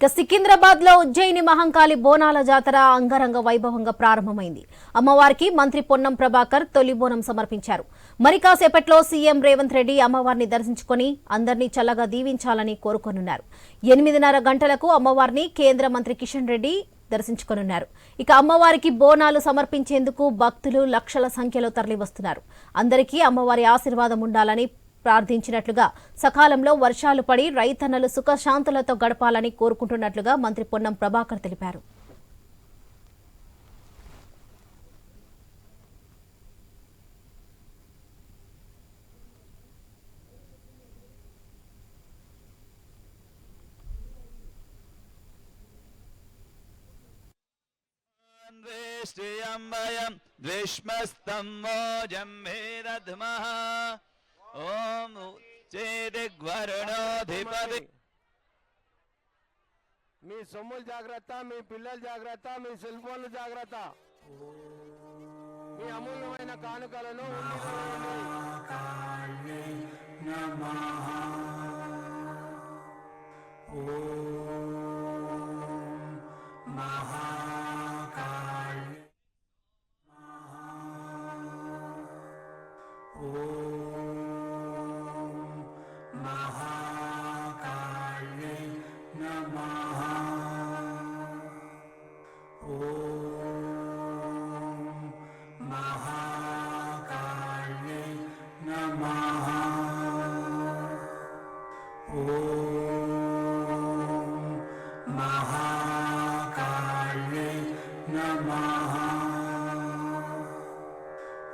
ఇక సికింద్రాబాద్లో ఉజ్జయిని మహంకాళి బోనాల జాతర అంగరంగ వైభవంగా ప్రారంభమైంది. అమ్మవారికి మంత్రి పొన్నం ప్రభాకర్ తొలి బోనం సమర్పించారు. మరి కాసేపట్లో సీఎం రేవంత్ రెడ్డి అమ్మవారిని దర్శించుకుని అందరినీ చల్లగా దీవించాలని కోరుకోనున్నారు. ఎనిమిదిన్నర గంటలకు అమ్మవారిని కేంద్ర మంత్రి కిషన్ రెడ్డి దర్శించుకోనున్నారు. ఇక అమ్మవారికి బోనాలు సమర్పించేందుకు భక్తులు లక్షల సంఖ్యలో తరలివస్తున్నారు. అందరికీ అమ్మవారి ఆశీర్వాదం ఉండాలని ప్రార్థించినట్లుగా సకాలంలో వర్షాలు పడి రైతన్నలు సుఖశాంతులతో గడపాలని కోరుకుంటున్నట్లుగా మంత్రి పొన్నం ప్రభాకర్ తెలిపారు. శ్రియంబయం ద్విష్మస్తంభోజం వేదధ్మః ఓం చేదిగ్వరుణోధిపతి మీ సొమ్ములు జాగ్రత్త మీ పిల్లల జాగ్రత్త మీ సెల్ ఫోన్లు జాగ్రత్త మీ అమూల్యమైన కానుకలను ఉండిలో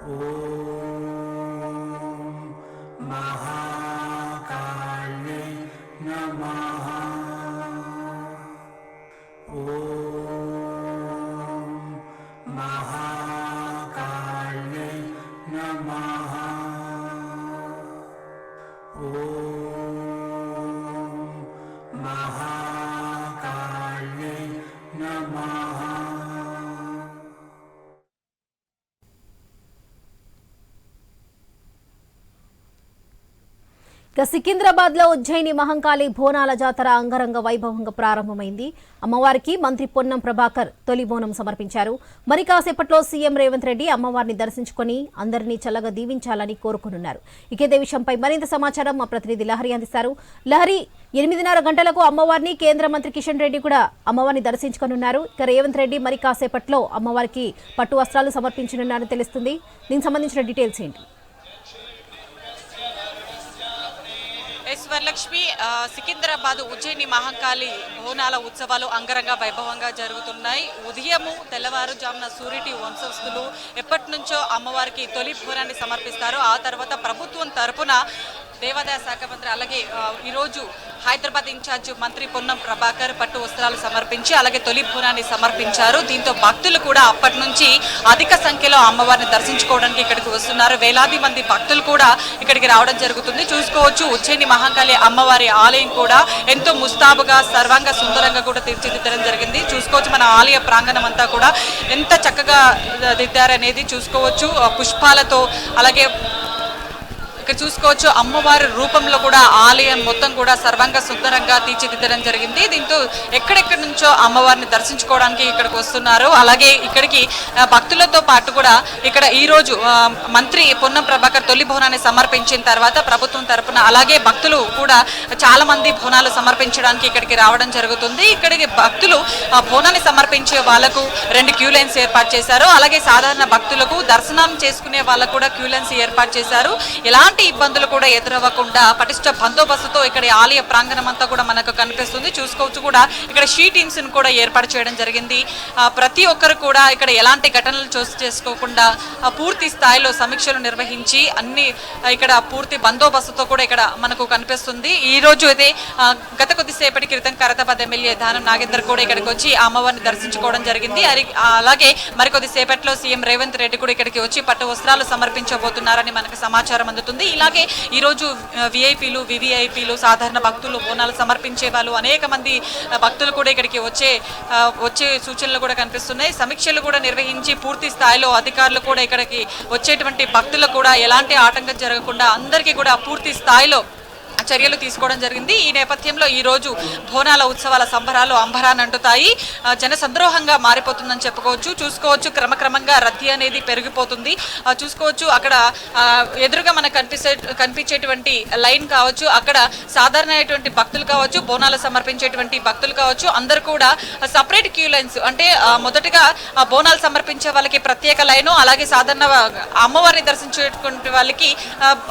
Oh. ఇక సికింద్రాబాద్లో ఉజ్జయిని మహంకాళి బోనాల జాతర అంగరంగ వైభవంగా ప్రారంభమైంది. అమ్మవారికి మంత్రి పొన్నం ప్రభాకర్ తొలి బోనం సమర్పించారు. మరి కాసేపట్లో సీఎం రేవంత్ రెడ్డి అమ్మవారిని దర్శించుకుని అందరినీ చల్లగా దీవించాలని కోరుకున్నారు ఇక ఇదే విషయంపై మరింత సమాచారం మా ప్రతినిధి లహరి అందిస్తారు. లహరి ఎనిమిదిన్నర గంటలకు అమ్మవారిని కేంద్ర మంత్రి కిషన్ రెడ్డి కూడా అమ్మవారిని దర్శించుకోనున్నారు. ఇక రేవంత్ రెడ్డి మరి కాసేపట్లో అమ్మవారికి పట్టు వస్త్రాలు సమర్పించనున్నారని తెలుస్తుంది. దీనికి సంబంధించిన డీటెయిల్స్ ఏంటి? వరలక్ష్మి సికింద్రాబాద్ ఉజ్జయిని మహంకాళి బోనాల ఉత్సవాలు అంగరంగ వైభవంగా జరుగుతున్నాయి. ఉదయము తెల్లవారుజామున సూర్యుటి వంశస్థులు ఎప్పటి నుంచో అమ్మవారికి తొలి బోనాన్ని సమర్పిస్తారు. ఆ తర్వాత ప్రభుత్వం తరపున దేవాదాయ శాఖ మంత్రి అలాగే ఈరోజు హైదరాబాద్ ఇన్ఛార్జ్ మంత్రి పొన్నం ప్రభాకర్ పట్టు వస్త్రాలు సమర్పించి అలాగే తొలి బోనాన్ని సమర్పించారు. దీంతో భక్తులు కూడా అప్పటి నుంచి అధిక సంఖ్యలో అమ్మవారిని దర్శించుకోవడానికి ఇక్కడికి వస్తున్నారు. వేలాది మంది భక్తులు కూడా ఇక్కడికి రావడం జరుగుతుంది. చూసుకోవచ్చు ఉజ్జయిని మహాకాళి అమ్మవారి ఆలయం కూడా ఎంతో ముస్తాబుగా సర్వాంగ సుందరంగా కూడా తీర్చిదిద్దడం జరిగింది. చూసుకోవచ్చు మన ఆలయ ప్రాంగణం అంతా కూడా ఎంత చక్కగా దిద్దారనేది చూసుకోవచ్చు. పుష్పాలతో అలాగే ఇక్కడ చూసుకోవచ్చు అమ్మవారి రూపంలో కూడా ఆలయం మొత్తం కూడా సర్వంగా సుందరంగా తీర్చిదిద్దడం జరిగింది. దీంతో ఎక్కడెక్కడి నుంచో అమ్మవారిని దర్శించుకోవడానికి ఇక్కడికి వస్తున్నారు. అలాగే ఇక్కడికి భక్తులతో పాటు కూడా ఇక్కడ ఈరోజు మంత్రి పొన్నం ప్రభాకర్ తొలి భవనాన్ని సమర్పించిన తర్వాత ప్రభుత్వం తరపున అలాగే భక్తులు కూడా చాలా మంది భవనాలు సమర్పించడానికి ఇక్కడికి రావడం జరుగుతుంది. ఇక్కడికి భక్తులు భవనాన్ని బోనాన్ని సమర్పించే వాళ్ళకు రెండు క్యూ లైన్స్ ఏర్పాటు చేశారు. అలాగే సాధారణ భక్తులకు దర్శనం చేసుకునే వాళ్ళకు కూడా క్యూ లైన్స్ ఏర్పాటు చేశారు. ఎలాంటి ఇబ్బందులు కూడా ఎదురవ్వకుండా పటిష్ట బందోబస్తుతో ఇక్కడ ఆలయ ప్రాంగణం అంతా కూడా మనకు కనిపిస్తుంది. చూసుకోవచ్చు కూడా ఇక్కడ షీ టీమ్స్ని కూడా ఏర్పాటు చేయడం జరిగింది. ప్రతి ఒక్కరు కూడా ఇక్కడ ఎలాంటి ఘటనలు చోటు చేసుకోకుండా పూర్తి స్థాయిలో సమీక్షలు నిర్వహించి అన్ని ఇక్కడ పూర్తి బందోబస్తుతో కూడా ఇక్కడ మనకు కనిపిస్తుంది. ఈ రోజు అయితే గత కొద్దిసేపటి క్రితం ఖైరతాబాద్ ఎమ్మెల్యే దానం నాగేందర్ కూడా ఇక్కడికి వచ్చి అమ్మవారిని దర్శించుకోవడం జరిగింది. అలాగే మరికొద్ది సేపట్లో సీఎం రేవంత్ రెడ్డి కూడా ఇక్కడికి వచ్చి పట్టు వస్త్రాలు సమర్పించబోతున్నారని మనకు సమాచారం అందుతుంది. ఇలాగే ఈరోజు విఐపీలు వివిఐపీలు సాధారణ భక్తులు బోనాలు సమర్పించే వాళ్ళు అనేక మంది భక్తులు కూడా ఇక్కడికి వచ్చే వచ్చే సూచనలు కూడా కనిపిస్తున్నాయి. సమీక్షలు కూడా నిర్వహించి పూర్తి స్థాయిలో అధికారులు కూడా ఇక్కడికి వచ్చేటువంటి భక్తులకు కూడా ఎలాంటి ఆటంకం జరగకుండా అందరికీ కూడా పూర్తి స్థాయిలో చర్యలు తీసుకోవడం జరిగింది. ఈ నేపథ్యంలో ఈరోజు బోనాల ఉత్సవాల సంబరాలు అంబరాన్ని అంటుతాయి. జన సంద్రోహంగా మారిపోతుందని చెప్పుకోవచ్చు. చూసుకోవచ్చు క్రమక్రమంగా రద్దీ అనేది పెరిగిపోతుంది. చూసుకోవచ్చు అక్కడ ఎదురుగా మనకు కనిపిసే కనిపించేటువంటి లైన్ కావచ్చు అక్కడ సాధారణమైనటువంటి భక్తులు కావచ్చు బోనాలు సమర్పించేటువంటి భక్తులు కావచ్చు అందరూ కూడా సపరేట్ క్యూ లైన్స్ అంటే మొదటగా బోనాలు సమర్పించే వాళ్ళకి ప్రత్యేక లైను అలాగే సాధారణ అమ్మవారిని దర్శించేటువంటి వాళ్ళకి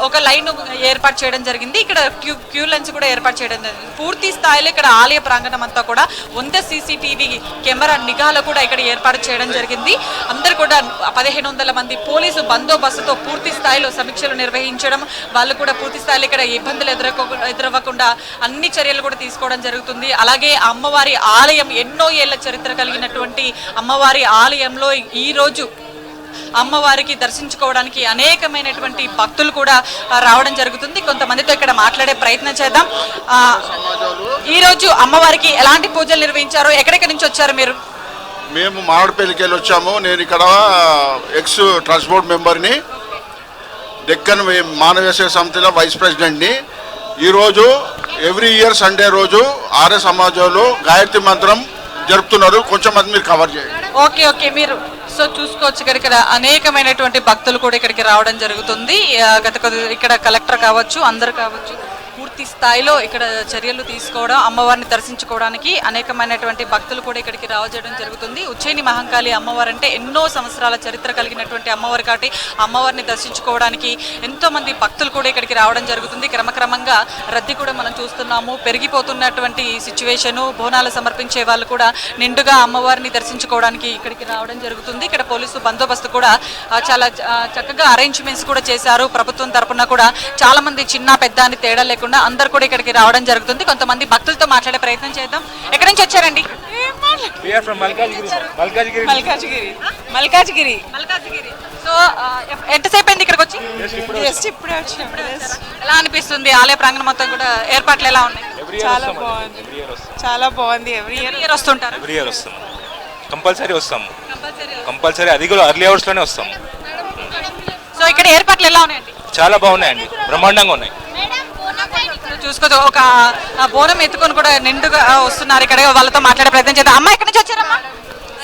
ఒక లైన్ ఏర్పాటు చేయడం జరిగింది. ఇక్కడ క్యూ క్యూ లెన్స్ కూడా ఏర్పాటు చేయడం జరిగింది పూర్తి స్థాయిలో ఇక్కడ ఆలయ ప్రాంగణం అంతా కూడా వంద సీసీటీవీ కెమెరా నిఘాలు కూడా ఇక్కడ ఏర్పాటు చేయడం జరిగింది. అందరు కూడా పదిహేను వందల మంది పోలీసు బందోబస్తుతో పూర్తి స్థాయిలో సమీక్షలు నిర్వహించడం వాళ్ళు కూడా పూర్తి స్థాయిలో ఇక్కడ ఇబ్బందులు ఎదుర్కో ఎదురవ్వకుండా అన్ని చర్యలు కూడా తీసుకోవడం జరుగుతుంది. అలాగే అమ్మవారి ఆలయం ఎన్నో ఏళ్ళ చరిత్ర కలిగినటువంటి అమ్మవారి ఆలయంలో ఈరోజు అమ్మవారికి దర్శించుకోవడానికి అనేకమైనటువంటి భక్తులు కూడా రావడం జరుగుతుంది. కొంతమందితో ఇక్కడ మాట్లాడే ప్రయత్నం చేద్దాం. ఆ, ఈ రోజు అమ్మవారికి ఎలాంటి పూజలు నిర్వహించారు ఎక్కడెక్కడి నుంచి వచ్చారు మీరు? మేము మామిడిపల్లికి వెళ్ళి వచ్చాము. నేను ఇక్కడ ఎక్స్ ట్రాన్స్పోర్ట్ మెంబర్ని. డెక్కన్ మానవేశ్వర సమితిలో వైస్ ప్రెసిడెంట్ని ఈరోజు ఎవ్రీ ఇయర్ సండే రోజు ఆర్య సమాజంలో గాయత్రి మంత్రం జరుపుతున్నారు. కొంచెం మంది మీరు కవర్ చేయండి. Okay okay. మీరు సో చూసుకోవచ్చు ఇక్కడ ఇక్కడ అనేకమైనటువంటి భక్తులు కూడా ఇక్కడికి రావడం జరుగుతుంది. గత కొద్ది ఇక్కడ కలెక్టర్ కావచ్చు అందరు కావచ్చు. పూర్తి స్థాయిలో ఇక్కడ చర్యలు తీసుకోవడం అమ్మవారిని దర్శించుకోవడానికి అనేకమైనటువంటి భక్తులు కూడా ఇక్కడికి రావడం జరుగుతుంది. ఉజ్జయిని మహంకాళి అమ్మవారు అంటే ఎన్నో సంవత్సరాల చరిత్ర కలిగినటువంటి అమ్మవారు కాబట్టి అమ్మవారిని దర్శించుకోవడానికి ఎంతోమంది భక్తులు కూడా ఇక్కడికి రావడం జరుగుతుంది. క్రమక్రమంగా రద్దీ కూడా మనం చూస్తున్నాము. పెరిగిపోతున్నటువంటి సిచ్యువేషను బోనాలు సమర్పించే వాళ్ళు కూడా నిండుగా అమ్మవారిని దర్శించుకోవడానికి ఇక్కడికి రావడం జరుగుతుంది. ఇక్కడ పోలీసు బందోబస్తు కూడా చాలా చక్కగా అరేంజ్మెంట్స్ కూడా చేశారు. ప్రభుత్వం తరపున కూడా చాలామంది చిన్న పెద్ద అని తేడా లేకుండా అందరు కూడా ఇక్కడికి రావడం జరుగుతుంది. కొంతమంది భక్తులతో మాట్లాడే ప్రయత్నం చేద్దాం. ఎక్కడి నుంచి వచ్చారండి. మల్కాజ్గిరి. మల్కాజ్గిరి. మల్కాజ్గిరి. సో ఎంతసేపు అయింది ఇక్కడికి వచ్చి? జస్ట్ ఇప్పుడే వచ్చిన ఎలా అనిపిస్తుంది? ఆలయ ప్రాంగణం మొత్తం కూడా ఏర్పాట్లు ఎలా ఉన్నాయి? చాలా. బాగుంది. చాలా బాగుంది. ఎవ్రీ ఇయర్ ఎవ్రీ ఇయర్ వస్తుంటారు? Every year వస్తాం. కంపల్సరీ వస్తాం. కంపల్సరీ అది కూడా అర్లీ అవర్స్లోనే వస్తాం. సో ఇక్కడ ఏర్పాట్లు ఎలా ఉన్నాయండి? చాలా బాగున్నాయండి. బ్రహ్మాండంగా ఉన్నాయి. చూసుకోవచ్చు ఒక బోనం ఎత్తుకొని కూడా నిండుగా వస్తున్నారు ఇక్కడ. వాళ్ళతో మాట్లాడే ప్రయత్నం చేద్దాం. అమ్మ ఎక్కడి నుంచి వచ్చారమ్మా?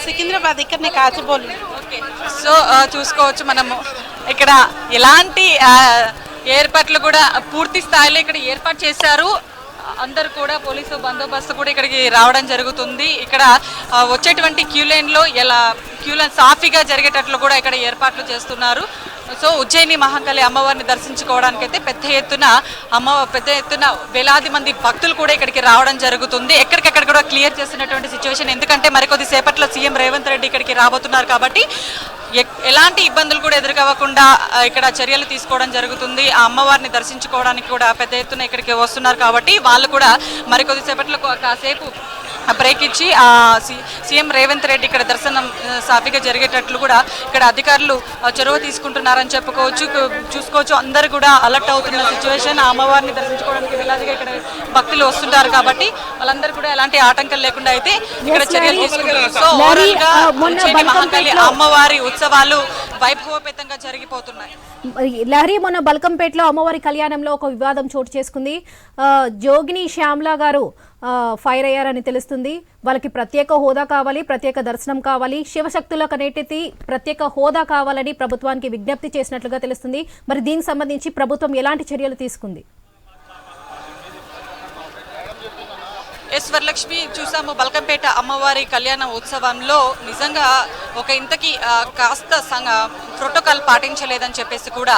సికింద్రాబాద్ ఇక్కడనే కాచిబోలు సో చూసుకోవచ్చు మనము. ఇక్కడ ఎలాంటి ఏర్పాట్లు కూడా పూర్తి స్థాయిలో ఇక్కడ ఏర్పాటు చేశారు. అందరు కూడా పోలీసు బందోబస్తు కూడా ఇక్కడికి రావడం జరుగుతుంది. ఇక్కడ వచ్చేటువంటి క్యూ లైన్లో ఎలా క్యూ లైన్ సాఫీగా జరిగేటట్లు కూడా ఇక్కడ ఏర్పాట్లు చేస్తున్నారు. సో ఉజ్జయిని మహంకాళి అమ్మవారిని దర్శించుకోవడానికి అయితే పెద్ద ఎత్తున అమ్మ పెద్ద ఎత్తున వేలాది మంది భక్తులు కూడా ఇక్కడికి రావడం జరుగుతుంది. ఎక్కడికక్కడ కూడా క్లియర్ చేస్తున్నటువంటి సిచ్యువేషన్. ఎందుకంటే మరికొద్ది సేపట్లో సీఎం రేవంత్ రెడ్డి ఇక్కడికి రాబోతున్నారు కాబట్టి ఎక్- ఎలాంటి ఇబ్బందులు కూడా ఎదుర్కోకుండా ఇక్కడ చర్యలు తీసుకోవడం జరుగుతుంది. ఆ అమ్మవారిని దర్శించుకోవడానికి కూడా పెద్ద ఎత్తున ఇక్కడికి వస్తున్నారు కాబట్టి వాళ్ళు కూడా మరికొద్ది సేపట్లో కాసేపు బ్రేక్ ఇచ్చి ఆ, సి- సీఎం రేవంత్ రెడ్డి ఇక్కడ దర్శనం సాఫీగా జరిగేటట్లు కూడా ఇక్కడ అధికారులు చొరవ తీసుకుంటున్నారని చెప్పుకోవచ్చు. చూసుకోవచ్చు. అందరు కూడా అలర్ట్ అవుతున్న సిచ్యువేషన్ ఆ అమ్మవారిని దర్శించుకోవడానికి వేలాదిగా ఇక్కడ భక్తులు వస్తుంటారు కాబట్టి వాళ్ళందరూ కూడా ఎలాంటి ఆటంకం లేకుండా అయితే ఇక్కడ చర్యలు తీసుకుంటున్నారు. సో ఓవరాల్గా మహంకాళి అమ్మవారి ఉత్సవాలు వైభవపేతంగా జరిగిపోతున్నాయి. లహరి మొన్న బల్కంపేటలో అమ్మవారి కళ్యాణంలో ఒక వివాదం చోటు చేసుకుంది. జోగిని శ్యామ్లా గారు ఫైర్ అయ్యారని తెలుస్తుంది. వాళ్ళకి ప్రత్యేక హోదా కావాలి ప్రత్యేక దర్శనం కావాలి. శివశక్తులకు అనేటిది ప్రత్యేక హోదా కావాలని ప్రభుత్వానికి విజ్ఞప్తి చేసినట్లుగా తెలుస్తుంది. మరి దీనికి సంబంధించి ప్రభుత్వం ఎలాంటి చర్యలు తీసుకుంది? ఎస్ వరలక్ష్మి చూసాము. బల్కంపేట అమ్మవారి కళ్యాణ ఉత్సవంలో నిజంగా ఒక ఇంతకి కాస్త ప్రోటోకాల్ పాటించలేదని చెప్పేసి కూడా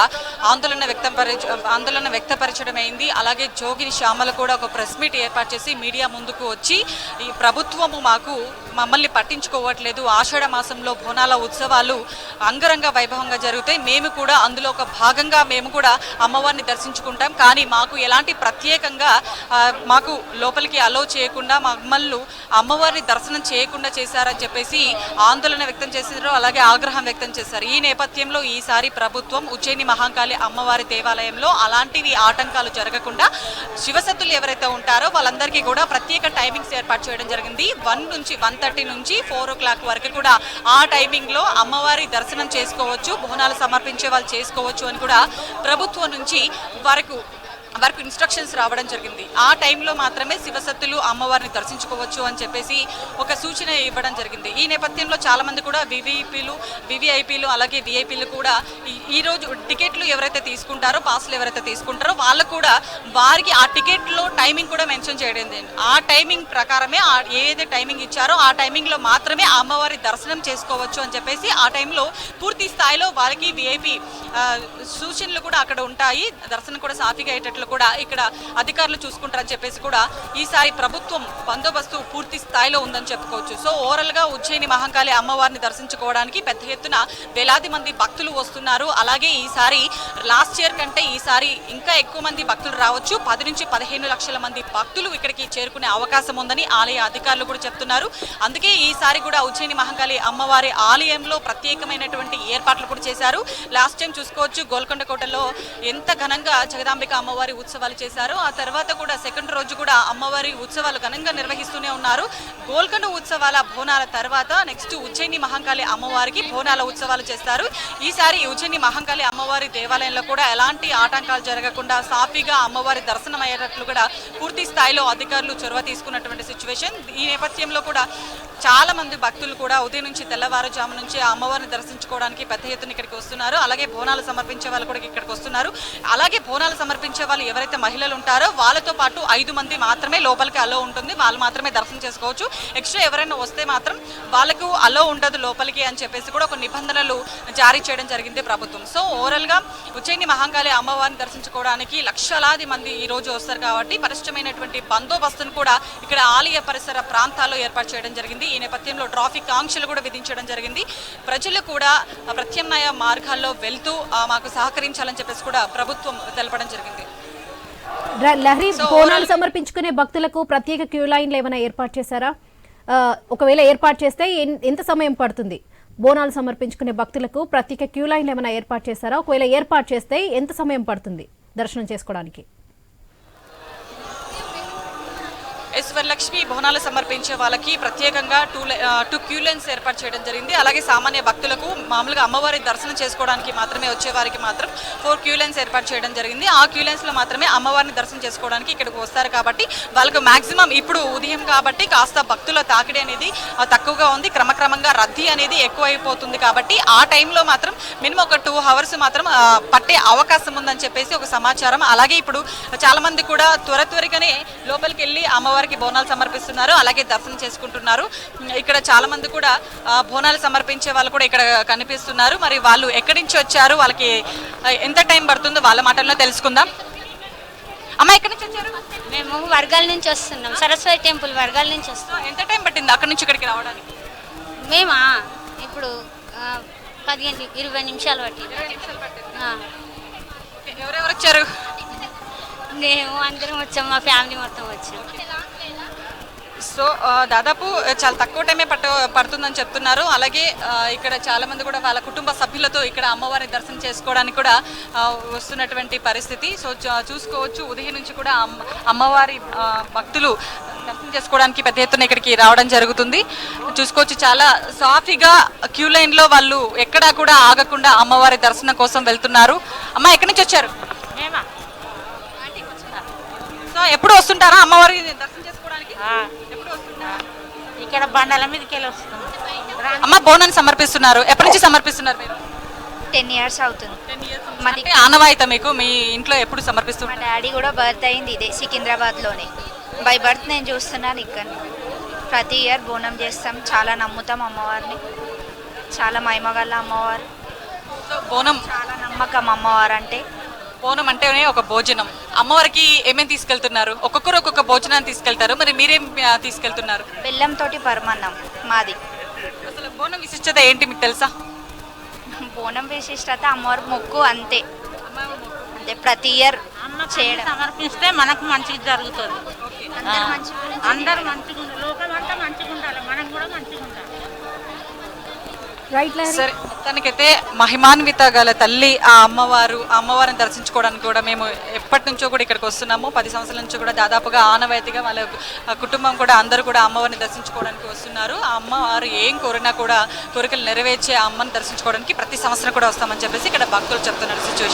ఆందోళన వ్యక్తపరి ఆందోళన వ్యక్తపరచడం అయింది అలాగే జోగిని శ్యామల కూడా ఒక ప్రెస్ మీట్ ఏర్పాటు చేసి మీడియా ముందుకు వచ్చి ఈ ప్రభుత్వము మాకు మమ్మల్ని పట్టించుకోవట్లేదు. ఆషాఢ మాసంలో బోనాల ఉత్సవాలు అంగరంగ వైభవంగా జరుగుతాయి. మేము కూడా అందులో ఒక భాగంగా మేము కూడా అమ్మవారిని దర్శించుకుంటాం. కానీ మాకు ఎలాంటి ప్రత్యేకంగా మాకు లోపలికి అలో చేయకుండా మమ్మల్ని అమ్మవారిని దర్శనం చేయకుండా చేశారని చెప్పేసి ఆందోళన వ్యక్తం చేశారు. అలాగే ఆగ్రహం వ్యక్తం చేశారు. ఈ నేపథ్యంలో ఈసారి ప్రభుత్వం ఉజ్జయిని మహాకాళి అమ్మవారి దేవాలయంలో అలాంటివి ఆటంకాలు జరగకుండా శివసత్తులు ఎవరైతే ఉంటారో వాళ్ళందరికీ కూడా ప్రత్యేక టైమింగ్స్ ఏర్పాటు చేయడం జరిగింది. వన్ నుంచి వన్ థర్టీ నుంచి ఫోర్ ఓ క్లాక్ వరకు కూడా ఆ టైమింగ్లో అమ్మవారి దర్శనం చేసుకోవచ్చు బోనాలు సమర్పించే వాళ్ళు చేసుకోవచ్చు అని కూడా ప్రభుత్వం నుంచి వరకు వారికి ఇన్స్ట్రక్షన్స్ రావడం జరిగింది. ఆ టైంలో మాత్రమే శివసత్తులు అమ్మవారిని దర్శించుకోవచ్చు అని చెప్పేసి ఒక సూచన ఇవ్వడం జరిగింది. ఈ నేపథ్యంలో చాలామంది కూడా వివిఐపీలు వివిఐపీలు అలాగే విఐపీలు కూడా ఈ- రోజు టికెట్లు ఎవరైతే తీసుకుంటారో పాస్లు ఎవరైతే తీసుకుంటారో వాళ్ళు కూడా వారికి ఆ టికెట్లో టైమింగ్ కూడా మెన్షన్ చేయడం ఆ టైమింగ్ ప్రకారమే ఆ ఏదైతే టైమింగ్ ఇచ్చారో ఆ టైమింగ్లో మాత్రమే అమ్మవారి దర్శనం చేసుకోవచ్చు అని చెప్పేసి ఆ టైంలో పూర్తి స్థాయిలో వారికి విఐపీ సూచనలు కూడా అక్కడ ఉంటాయి. దర్శనం కూడా సాఫీగా అయ్యేటట్లు కూడా ఇక్కడ అధికారులు చూసుకుంటారని చెప్పేసి కూడా ఈసారి ప్రభుత్వం బందోబస్తు పూర్తి స్థాయిలో ఉందని చెప్పుకోవచ్చు. సో ఓవరాల్గా ఉజ్జయిని మహంకాళి అమ్మవారిని దర్శించుకోవడానికి పెద్ద ఎత్తున వేలాది మంది భక్తులు వస్తున్నారు. అలాగే ఈసారి లాస్ట్ ఇయర్ కంటే ఈసారి ఇంకా ఎక్కువ మంది భక్తులు రావచ్చు. పది నుంచి పదిహేను లక్షల మంది భక్తులు ఇక్కడికి చేరుకునే అవకాశం ఉందని ఆలయ అధికారులు కూడా చెప్తున్నారు. అందుకే ఈసారి కూడా ఉజ్జయిని మహంకాళి అమ్మవారి ఆలయంలో ప్రత్యేకమైనటువంటి ఏర్పాట్లు కూడా చేశారు. లాస్ట్ టైం చూసుకోవచ్చు గోల్కొండ కోటలో ఎంత ఘనంగా జగదాంబిక అమ్మవారి ఉత్సవాలు చేశారు. ఆ తర్వాత కూడా సెకండ్ రోజు కూడా అమ్మవారి ఉత్సవాలు ఘనంగా నిర్వహిస్తూనే ఉన్నారు. గోల్కొండ ఉత్సవాల బోనాల తర్వాత నెక్స్ట్ ఉజ్జయిని మహంకాళి అమ్మవారికి బోనాల ఉత్సవాలు చేస్తారు. ఈసారి ఉజ్జయిని మహంకాళి అమ్మవారి దేవాలయంలో కూడా ఎలాంటి ఆటంకాలు జరగకుండా సాఫీగా అమ్మవారి దర్శనం అయ్యేటట్లు కూడా పూర్తి స్థాయిలో అధికారులు చొరవ తీసుకున్నటువంటి సిచ్యువేషన్ ఈ నేపథ్యంలో కూడా చాలా మంది భక్తులు కూడా ఉదయం నుంచి తెల్లవారుజాము నుంచి అమ్మవారిని దర్శించుకోవడానికి పెద్ద ఎత్తున ఇక్కడికి వస్తున్నారు. అలాగే బోనాలు సమర్పించే వాళ్ళు కూడా ఇక్కడికి వస్తున్నారు. అలాగే బోనాలు సమర్పించే వాళ్ళు ఎవరైతే మహిళలు ఉంటారో వాళ్ళతో పాటు ఐదు మంది మాత్రమే లోపలికి అలో ఉంటుంది. వాళ్ళు మాత్రమే దర్శనం చేసుకోవచ్చు. ఎక్స్ట్రా ఎవరైనా వస్తే మాత్రం వాళ్ళకు అలో ఉండదు లోపలికి అని చెప్పేసి కూడా ఒక నిబంధనలు జారీ చేయడం జరిగింది ప్రభుత్వం. సో ఓవరాల్గా ఉజ్జయిని మహంకాళి అమ్మవారిని దర్శించుకోవడానికి లక్షలాది మంది ఈ రోజు వస్తారు కాబట్టి పరిష్టమైనటువంటి బందోబస్తును కూడా ఇక్కడ ఆలయ పరిసర ప్రాంతాల్లో ఏర్పాటు చేయడం జరిగింది. ఈ నేపథ్యంలో ట్రాఫిక్ ఆంక్షలు కూడా విధించడం జరిగింది. ప్రజలు కూడా ప్రత్యామ్నాయ మార్గాల్లో వెళ్తూ మాకు సహకరించాలని చెప్పేసి కూడా ప్రభుత్వం తెలపడం జరిగింది. లహరి బోనాలు సమర్పించుకునే భక్తులకు ప్రత్యేక క్యూ లైన్లు ఏమైనా ఏర్పాటు చేశారా? ఒకవేళ ఏర్పాటు చేస్తే ఎంత సమయం పడుతుంది? బోనాలు సమర్పించుకునే భక్తులకు ప్రత్యేక క్యూ లైన్లు ఏమైనా ఏర్పాటు చేశారా? ఒకవేళ ఏర్పాటు చేస్తే ఎంత సమయం పడుతుంది దర్శనం చేసుకోవడానికి? ఈశ్వరలక్ష్మి బోనాలు సమర్పించే వాళ్ళకి ప్రత్యేకంగా టూ టూ క్యూ లైన్స్ ఏర్పాటు చేయడం జరిగింది. అలాగే సామాన్య భక్తులకు మామూలుగా అమ్మవారి దర్శనం చేసుకోవడానికి మాత్రమే వచ్చే వారికి మాత్రం ఫోర్ క్యూ లైన్స్ ఏర్పాటు చేయడం జరిగింది. ఆ క్యూ లైన్స్లో మాత్రమే అమ్మవారిని దర్శనం చేసుకోవడానికి ఇక్కడికి వస్తారు కాబట్టి వాళ్ళకు మాక్సిమం ఇప్పుడు ఉదయం కాబట్టి కాస్త భక్తుల తాకిడి అనేది తక్కువగా ఉంది. క్రమక్రమంగా రద్దీ అనేది ఎక్కువ అయిపోతుంది కాబట్టి ఆ టైంలో మాత్రం మినిమం ఒక టూ అవర్స్ మాత్రం పట్టే అవకాశం ఉందని చెప్పేసి ఒక సమాచారం. అలాగే ఇప్పుడు చాలామంది కూడా త్వర త్వరగానే లోపలికి వెళ్ళి అమ్మవారికి బోనాలు సమర్పిస్తున్నారు. అలాగే దర్శనం చేసుకుంటున్నారు. ఇక్కడ చాలా మంది కూడా బోనాలు సమర్పించే వాళ్ళు కూడా ఇక్కడ కనిపిస్తున్నారు. మరి వాళ్ళు ఎక్కడి నుంచి వచ్చారు? వాళ్ళకి ఎంత టైం పడుతుందో వాళ్ళ మాటల్లో తెలుసుకుందాం. అమ్మ ఎక్కడి నుంచి వచ్చారు? మేము వర్గాల నుంచి వస్తున్నాం. సరస్వతి టెంపుల్ వర్గాల నుంచి వస్తున్నాం. ఎంత టైం పట్టింది అక్కడి నుంచి ఇక్కడికి రావడానికి? మేమా? ఇప్పుడు పదిహేను ఇరవై నిమిషాలు పట్టి ఎవరెవరు వచ్చారు? మేము అందరం వచ్చాం. మా ఫ్యామిలీ మొత్తం వచ్చాం. సో దాదాపు చాలా తక్కువ టైమే పట్ట పడుతుందని చెప్తున్నారు. అలాగే ఇక్కడ చాలా మంది కూడా వాళ్ళ కుటుంబ సభ్యులతో ఇక్కడ అమ్మవారిని దర్శనం చేసుకోవడానికి కూడా వస్తున్నటువంటి పరిస్థితి. సో చూసుకోవచ్చు. ఉదయం నుంచి కూడా అమ్మ- అమ్మవారి భక్తులు దర్శనం చేసుకోవడానికి పెద్ద ఎత్తున ఇక్కడికి రావడం జరుగుతుంది. చూసుకోవచ్చు చాలా సాఫీగా క్యూ లైన్లో వాళ్ళు ఎక్కడా కూడా ఆగకుండా అమ్మవారి దర్శనం కోసం వెళ్తున్నారు. అమ్మ ఎక్కడి నుంచి వచ్చారు? సో ఎప్పుడు వస్తుంటారా అమ్మవారి దర్శనం? ఇక్కడ బండల మీదకి వెళ్ళి వస్తాం అమ్మ బోనాన్ని సమర్పిస్తున్నారు. ఎప్పటి నుంచి సమర్పిస్తున్నారు మీరు? టెన్ ఇయర్స్ అవుతుంది. మాది ఆనవాయిత మీకు మీ ఇంట్లో ఎప్పుడు మా సమర్పిస్తున్నారు డాడీ కూడా బర్త్ అయింది ఇదే సికింద్రాబాద్లోనే. బై బర్త్ నేను చూస్తున్నాను ఇక్కడ. ప్రతి ఇయర్ బోనం చేస్తాం. చాలా నమ్ముతాం అమ్మవారిని. చాలా మహిమగల అమ్మవారు. బోనం చాలా నమ్మకం అమ్మవారు అంటే బోనం అంటేనే ఒక భోజనం. అమ్మవారికి ఏమేమి తీసుకెళ్తున్నారు? ఒక్కొక్కరు ఒక్కొక్క భోజనాన్ని తీసుకెళ్తారు. మరి మీరేం తీసుకెళ్తున్నారు? బెల్లంతో పరమన్నం మాది. అసలు బోనం విశిష్టత ఏంటి మీకు తెలుసా? బోనం విశిష్టత అమ్మవారి మొక్కు అంతే. అంతే ప్రతి ఇయర్ చేయడం. సమర్పిస్తే మనకు మంచిగా జరుగుతుంది. అందరూ మంచిగా ఉండాలి లోకం అంతా మంచిగా ఉండాలి మనం కూడా మంచిగా ఉండాలి రైట్ సరే మొత్తానికైతే మహిమాన్విత గల తల్లి ఆ అమ్మవారు ఆ అమ్మవారిని దర్శించుకోవడానికి కూడా మేము ఎప్పటి నుంచో కూడా ఇక్కడికి వస్తున్నాము. పది సంవత్సరాల నుంచి కూడా దాదాపుగా ఆనవాయితీగా వాళ్ళ కుటుంబం కూడా అందరూ కూడా అమ్మవారిని దర్శించుకోవడానికి వస్తున్నారు. ఆ అమ్మవారు ఏం కోరినా కూడా కోరికలు నెరవేర్చే ఆ అమ్మని దర్శించుకోవడానికి ప్రతి సంవత్సరం కూడా వస్తామని చెప్పేసి ఇక్కడ భక్తులు చెప్తున్నారు సిచ్యువేషన్